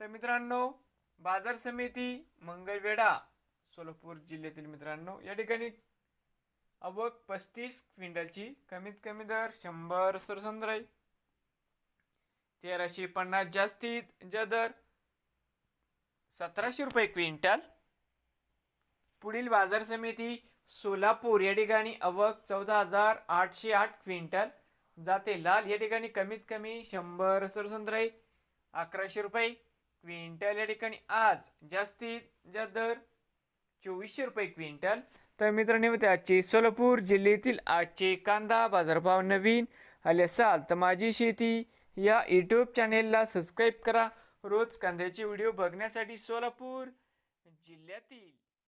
तर मित्रांनो बाजार समिती मंगळवेढा सोलापूर जिल्ह्यातील मित्रांनो या ठिकाणी अवक पस्तीस क्विंटलची कमीत कमी दर शंभर सरसंद्राई. तेराशे पन्नास जास्तीत ज्या दर सतराशे रुपये क्विंटल. पुढील बाजार समिती सोलापूर या ठिकाणी अवक चौदा हजार आठशे आठ क्विंटल. जाते लाल या ठिकाणी कमीत कमी शंभर सरसंद्राई अकराशे रुपये. क्विंटल या ठिकाणी आज जास्तीत जास्त दर चोवीसशे रुपये क्विंटल. तर मित्रांनो होते आजचे सोलापूर जिल्ह्यातील आजचे कांदा बाजारभाव नवीन आले असाल तर माझी शेती या यूट्यूब चॅनेलला सबस्क्राईब करा. रोज कांद्याचे व्हिडिओ बघण्यासाठी सोलापूर जिल्ह्यातील